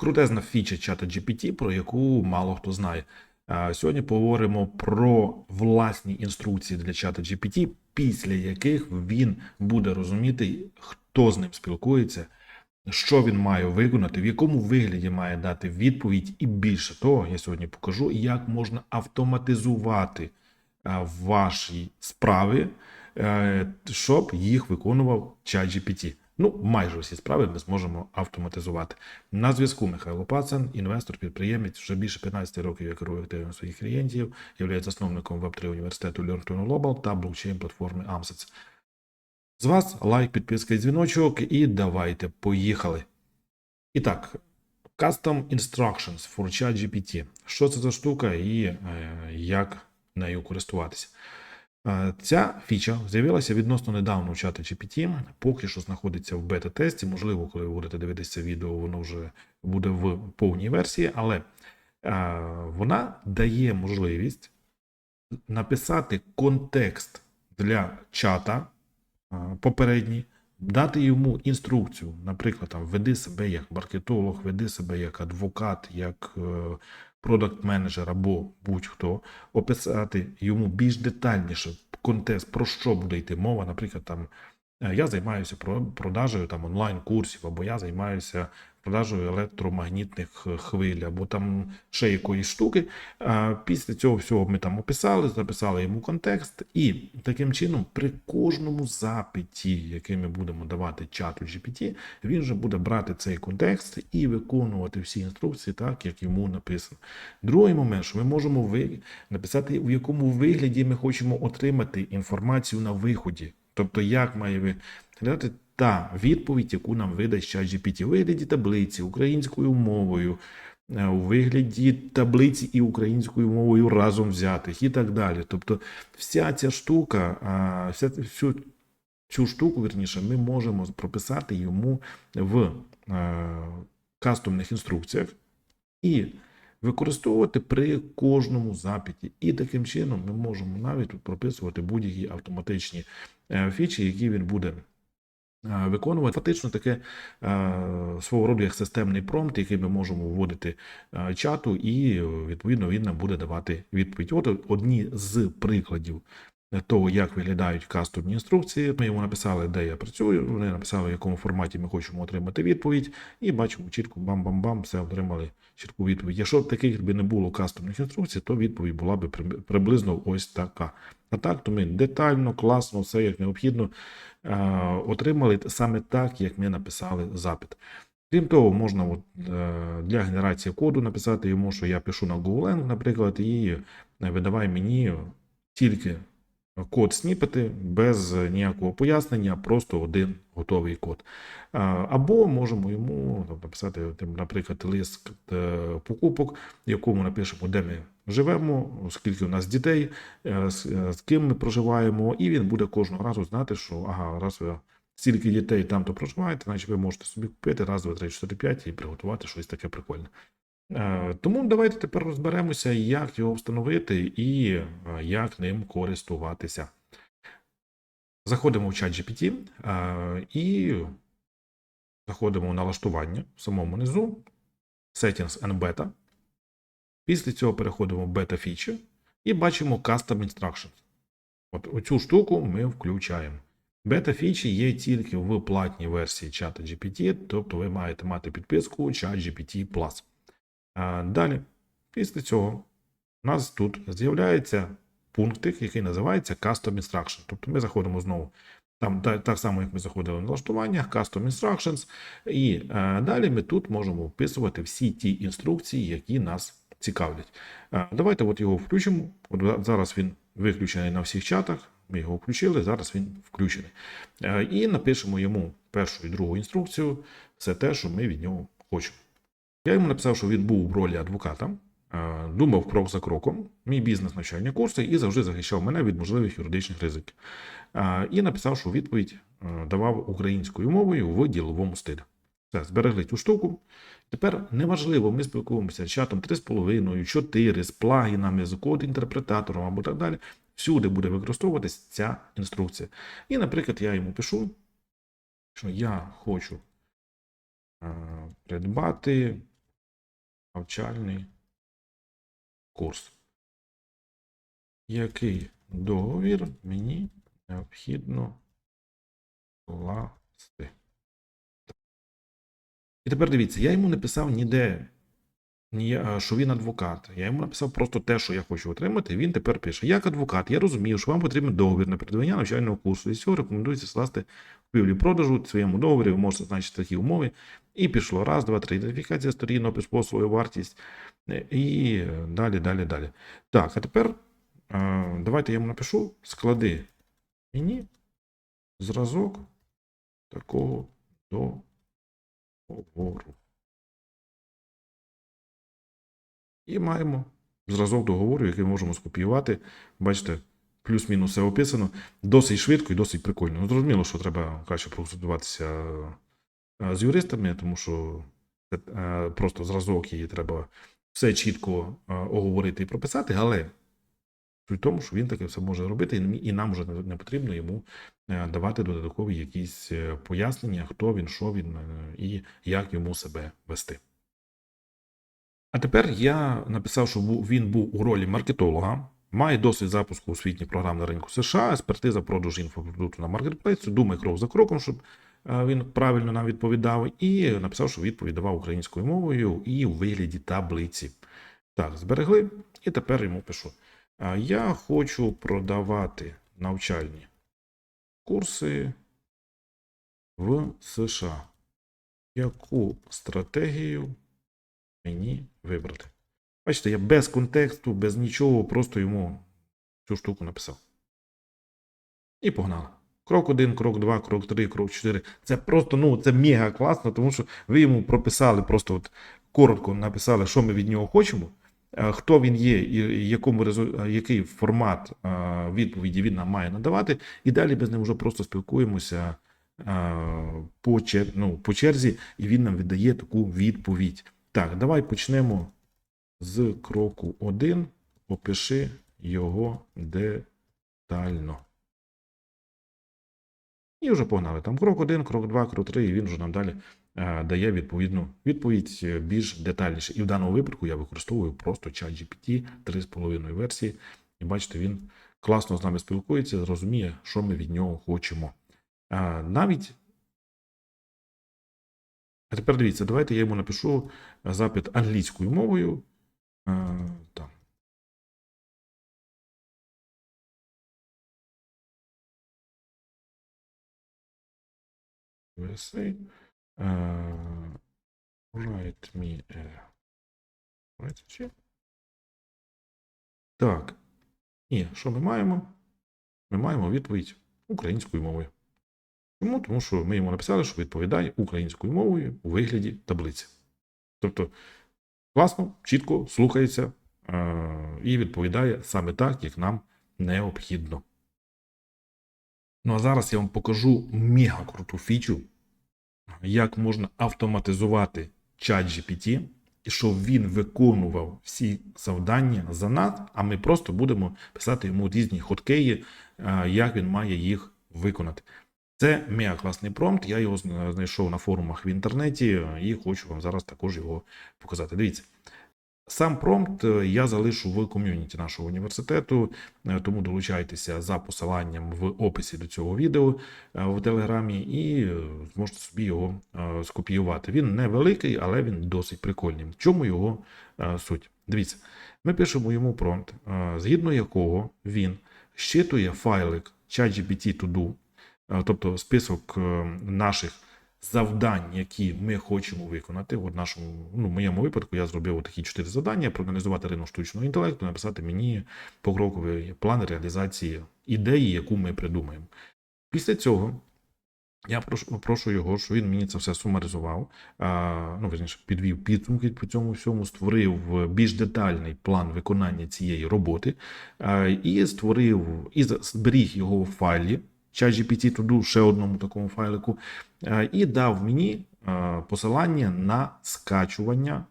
крутезна фіча чата GPT, про яку мало хто знає. Сьогодні поговоримо про власні інструкції для чата GPT, після яких він буде розуміти, хто з ним спілкується, що він має виконати, в якому вигляді має дати відповідь, і більше того, я сьогодні покажу, як можна автоматизувати ваші справи, е, щоб їх виконував чат GPT. Ну, майже всі справи ми зможемо автоматизувати. На зв'язку Михайло Пацан, інвестор, підприємець, вже більше 15 років я керую активом своїх клієнтів, є засновником Web3 університету Learn Global та блокчейн платформи Amsets. З вас лайк, підписка і дзвіночок, і давайте поїхали. І так, Custom Instructions for ChatGPT. Що це за штука і е, як нею користуватися? Е, Ця фіча з'явилася відносно недавно в чаті GPT, поки що знаходиться в бета-тесті. Можливо, коли ви будете дивитися відео, воно вже буде в повній версії, але е, вона дає можливість написати контекст для чата е, попередній, дати йому інструкцію, наприклад, там веди себе як маркетолог, веди себе як адвокат, як продакт менеджер або будь-хто, описати йому більш детальніше контекст, про що буде йти мова. Наприклад, там е, я займаюся продажею там онлайн-курсів, або я займаюся продажею електромагнітних е, хвиль, або там ще якоїсь штуки. Після цього всього ми там описали, записали йому контекст, і таким чином при кожному запиті, який ми будемо давати чату GPT, він вже буде брати цей контекст і виконувати всі інструкції так, як йому написано. Другий момент, що ми можемо ви... написати, в якому вигляді ми хочемо отримати інформацію на виході. Тобто, як має виглядати та відповідь, яку нам видасть чат GPT, у вигляді таблиці українською мовою, е, у вигляді таблиці і українською мовою разом взятих, і так далі. Тобто, вся ця штука, вся всю цю штуку, вірніше, ми можемо прописати йому в е, кастомних інструкціях і використовувати при кожному запиті. І таким чином ми можемо навіть прописувати будь-які автоматичні фічі, які він буде. е, Виконувати фактично таке е, свого роду як системний промпт, який ми можемо вводити е, чату, і е, відповідно він нам буде давати відповідь. От одні з прикладів того, як виглядають кастомні інструкції. Ми йому написали, де я працюю. Вони написали, в якому форматі ми хочемо отримати відповідь, і бачимо чітко бам-бам-бам, все отримали чітку відповідь. Якщо б таких би не було кастомних інструкцій, то відповідь була б приблизно ось така. А так, то ми детально, класно, все як необхідно е, отримали саме так, як ми написали запит. Крім того, можна от, е, для генерації коду написати йому, що я пишу на Golang, наприклад, і видавай мені тільки код сніпети без ніякого пояснення, просто один готовий код. Або можемо йому написати, наприклад, лист е, покупок, в якому напишемо, де ми живемо, скільки у нас дітей, е, е, з ким ми проживаємо, і він буде кожного разу знати, що ага, раз ви стільки дітей там то проживаєте, значить ви можете собі купити раз, два, три, чотири, п'ять і приготувати щось таке прикольне. Е, Тому давайте тепер розберемося, як його встановити і е, як ним користуватися. Заходимо в чат GPT е, і заходимо в налаштування в самому низу, Settings and Beta. Після цього переходимо в Beta Feature і бачимо Custom Instructions. От оцю штуку ми включаємо. Бета-фічі є тільки в платній версії чата GPT, тобто ви маєте мати підписку ChatGPT Plus. Далі, після цього, у нас тут з'являється пунктик, який називається Custom Instruction. Тобто ми заходимо знову там та- так само, як ми заходили в налаштування, Custom Instructions, і е, далі ми тут можемо вписувати всі ті інструкції, які нас цікавлять. Е, давайте от його включимо. От зараз він виключений на всіх чатах. Ми його включили, зараз він включений. Е, і напишемо йому першу і другу інструкцію, все те, що ми від нього хочемо. Я йому написав, що він був в ролі адвоката, е, думав крок за кроком, мій бізнес навчальні курси і завжди захищав мене від можливих юридичних ризиків. Е, І написав, що відповідь е, давав українською мовою в діловому стилі. Все, зберегли цю штуку. Тепер неважливо, ми спілкуємося з чатом 3,5, 4, з плагінами, з код-інтерпретатором або так далі. Всюди буде використовуватись ця інструкція. І, наприклад, я йому пишу, що я хочу придбати навчальний курс. Який договір мені необхідно вкласти? І тепер дивіться, я йому не писав ніде, що він адвокат. Я йому написав просто те, що я хочу отримати. Він тепер пише: Як адвокат, я розумію, що вам потрібен договір на придбання навчального курсу. І з цього рекомендується скласти купівлі продажу в своєму договорі, ви можете значити такі умови. І пішло раз, два, три. Ідентифікація сторін, опис послуги, вартість. е, І далі, далі, далі. Так, а тепер е, давайте я йому напишу: склади мені зразок такого договору. І маємо зразок договору, який можемо скопіювати. Бачите, плюс-мінус все описано. Досить швидко і досить прикольно. Ну, зрозуміло, що треба краще проконсультуватися е, з юристами, тому що це просто зразок і треба все чітко е, оговорити і прописати, але суть в тому, що він таке все може робити, і нам вже не потрібно йому е, давати додаткові якісь пояснення, хто він, що він і як йому себе вести. А тепер я написав, що він був у ролі маркетолога, має досвід запуску освітніх програм на ринку США, експертиза продажу інфопродукту на маркетплейсі, думає крок за кроком, щоб е, він правильно нам відповідав, і написав, що відповідь давав українською мовою і у вигляді таблиці. Так, зберегли, і тепер йому пишу. Я хочу продавати навчальні курси в США. Яку стратегію мені вибрати? Бачите, я без контексту, без нічого, просто йому цю штуку написав. І погнали. Крок 1, крок 2, крок 3, крок 4. Це просто, ну, це мега класно, тому що ви йому прописали, просто от коротко написали, що ми від нього хочемо, е, хто він є, і якому е, який формат е, відповіді він нам має надавати. І далі без ним вже просто спілкуємося по, ну, по черзі, і він нам віддає таку відповідь. Так, давай почнемо з кроку 1. Опиши його детально. І вже погнали. Там крок 1, крок 2, крок 3, і він вже нам далі е, дає відповідну відповідь е, більш детальніше. І в даному випадку я використовую просто чат GPT 3,5 версії. І бачите, він класно з нами спілкується, зрозуміє, що ми від нього хочемо. А, навіть. А тепер дивіться, давайте я йому напишу запит англійською мовою. Е, там. USA. Uh, write me a... Write? Так. І що ми маємо? Ми маємо відповідь українською мовою. Чому? Тому що ми йому написали, що відповідає українською мовою у вигляді таблиці. Тобто, класно, чітко слухається е- і відповідає саме так, як нам необхідно. Ну а зараз я вам покажу мега круту фічу, як можна автоматизувати чат GPT, і щоб він виконував всі завдання за нас, а ми просто будемо писати йому різні хоткеї, е, як він має їх виконати. Це мега класний промпт. Я його знайшов на форумах в інтернеті е, і хочу вам зараз також його показати. Дивіться. Сам промпт е, я залишу в ком'юніті нашого університету, е, тому долучайтеся за посиланням в описі до цього відео в Телеграмі і зможете собі його скопіювати. Він невеликий, але він досить прикольний. В чому його суть? Дивіться, ми пишемо йому промпт, згідно якого він щитує файлик ChatGPT to do, тобто список е, наших завдань, які ми хочемо виконати. В нашому, ну, в моєму випадку я зробив такі чотири завдання: проаналізувати ринок штучного інтелекту, написати мені покроковий план реалізації ідеї, яку ми придумаємо. Після цього я прошу, прошу його, щоб він мені це все сумаризував, а, ну, верніше, підвів підсумки по цьому всьому, створив більш детальний план виконання цієї роботи і створив і зберіг його в файлі ChatGPT to do ще одному такому файлику, і дав мені посилання на скачування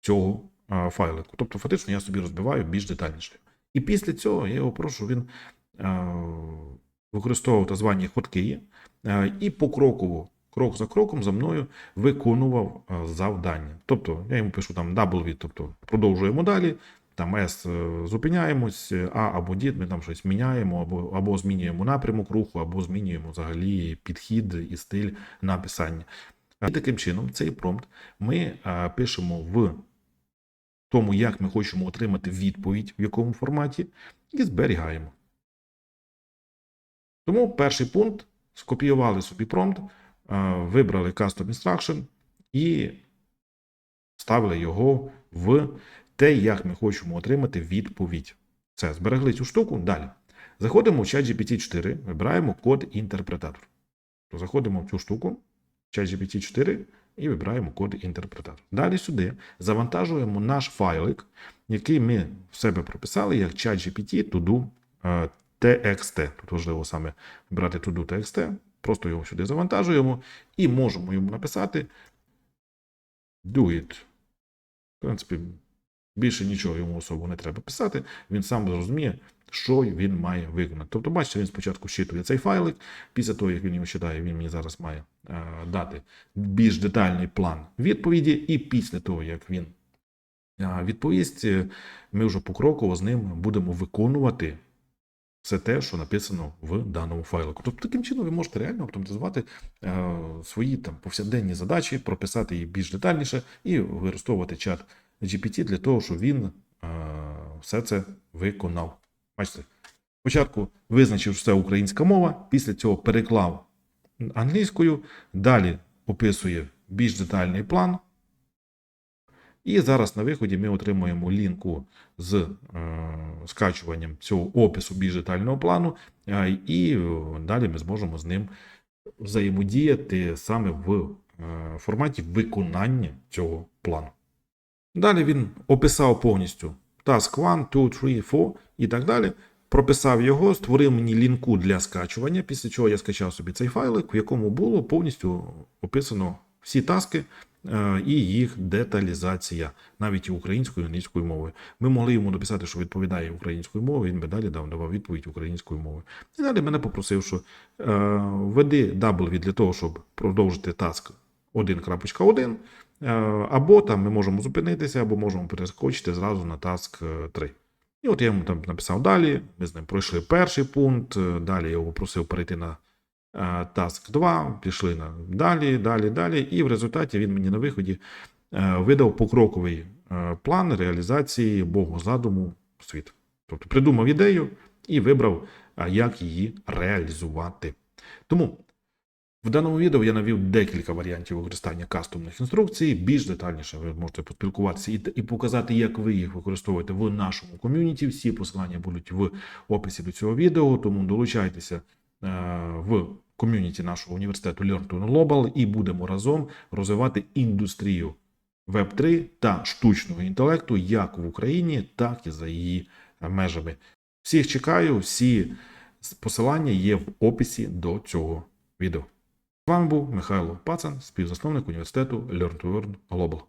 цього файлику. Тобто, фактично, я собі розбиваю більш детальніше. І після цього я його прошу, він використовував так звані ходки е, і покроково крок за кроком за мною виконував е, завдання. Тобто я йому пишу там W, тобто продовжуємо далі. Там S е, зупиняємось, е, А або D, ми там щось міняємо, або, або змінюємо напрямок руху, або змінюємо взагалі підхід і стиль написання. І таким чином, цей промпт ми е, пишемо в тому, як ми хочемо отримати відповідь, в якому форматі, і зберігаємо. Тому перший пункт скопіювали собі промпт, вибрали Custom Instruction і ставили його в те, як ми хочемо отримати відповідь. Це зберегли цю штуку. Далі. Заходимо в ChatGPT 4, вибираємо код інтерпретатор. Заходимо в цю штуку, ChatGPT 4, і вибираємо код інтерпретатор. Далі сюди завантажуємо наш файлик, який ми в себе прописали як ChatGPT to е, TXT. Тут важливо саме брати to do TXT. Просто його сюди завантажуємо і можемо йому написати do it. В принципі, більше нічого йому особо не треба писати. Він сам зрозуміє, що він має виконати. Тобто, бачите, він спочатку щитує цей файлик. Після того, як він його читає, він мені зараз має е, дати більш детальний план відповіді. І після того, як він е, відповість, е, ми вже покроково з ним будемо виконувати все те, що написано в даному файлику. Тобто таким чином ви можете реально автоматизувати е, свої там повсякденні задачі, прописати їх більш детальніше і використовувати чат GPT для того, щоб він е, все це виконав. Бачите, спочатку визначив, що це українська мова, після цього переклав англійською, далі описує більш детальний план. І зараз на виході ми отримуємо лінку з е, скачуванням цього опису більш детального плану, е, і далі ми зможемо з ним взаємодіяти саме в е, форматі виконання цього плану. Далі він описав повністю task 1, 2, 3, 4 і так далі. Прописав його, створив мені лінку для скачування, після чого я скачав собі цей файлик, в якому було повністю описано всі таски е, і їх деталізація, навіть і українською, і англійською мовою. Ми могли йому написати, що відповідає українською мовою, він би далі дав, давав відповідь українською мовою. І далі мене попросив, що е, введи W для того, щоб продовжити таск 1.1, е, або там ми можемо зупинитися, або можемо перескочити зразу на таск 3. І от я йому там написав далі. Ми з ним пройшли перший пункт. е, Далі я його попросив перейти на е, Task 2, пішли на далі, далі, далі. І в результаті він мені на виході е, видав покроковий е, план реалізації Богу задуму світ. Тобто придумав ідею і вибрав, е, як її реалізувати. Тому в даному відео я навів декілька варіантів використання кастомних інструкцій. Більш детальніше ви можете поспілкуватися і, і показати, як ви їх використовуєте в нашому ком'юніті. Всі посилання будуть в описі до цього відео, тому долучайтеся е, в ком'юніті нашого університету Learn to Global і будемо разом розвивати індустрію Web3 та штучного інтелекту як в Україні, так і за її межами. Всіх чекаю, всі посилання є в описі до цього відео. Вами був Михайло Пацан, співзасновник університету Learn to Learn Global.